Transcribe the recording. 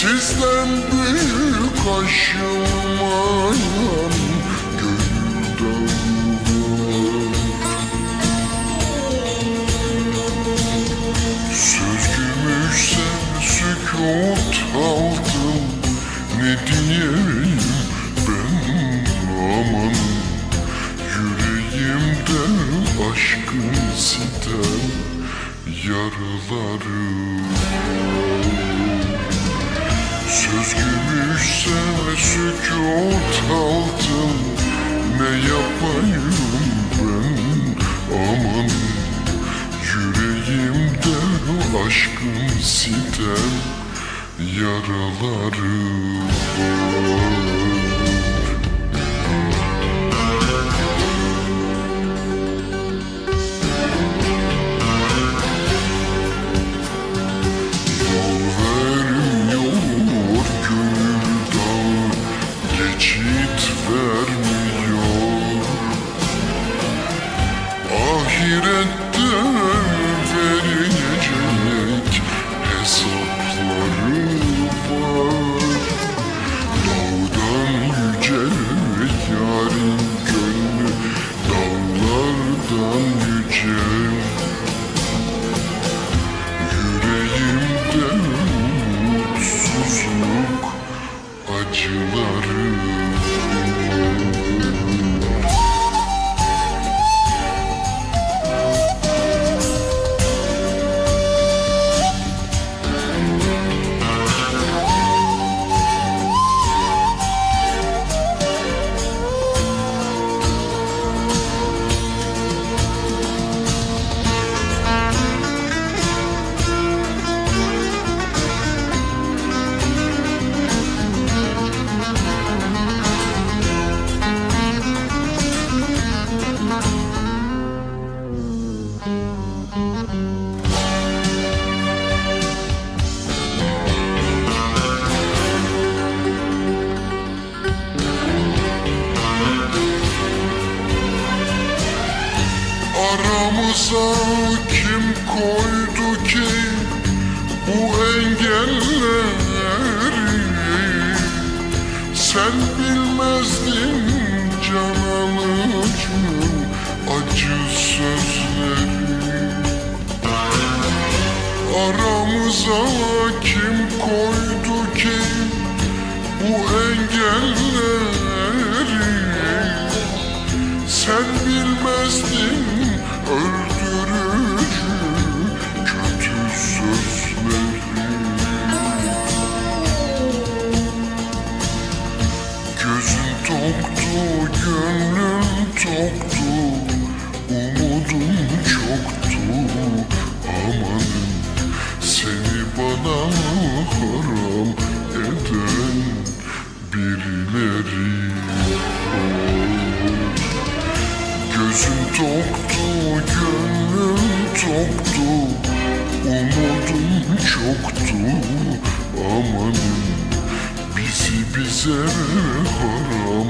Sizden büyük aşılmayan gönül Söz gümüşse sükut altın Ne diyeyim ben aman? Yüreğimde aşkın sitem yaraları Söz gümüşse sükut altın Ne yapayım ben? Aman Yüreğimde aşkın sitem yaraları var Aramıza kim koydu ki bu engelleri? Sen bilmezdin canalıcım acı sözleri. Aramıza kim koydu ki bu engelleri? Sen bilmezdin Gözün toktu, gönlün toktu toktu, gönlüm toktu Umudum çoktu, amanın Bizi bize haram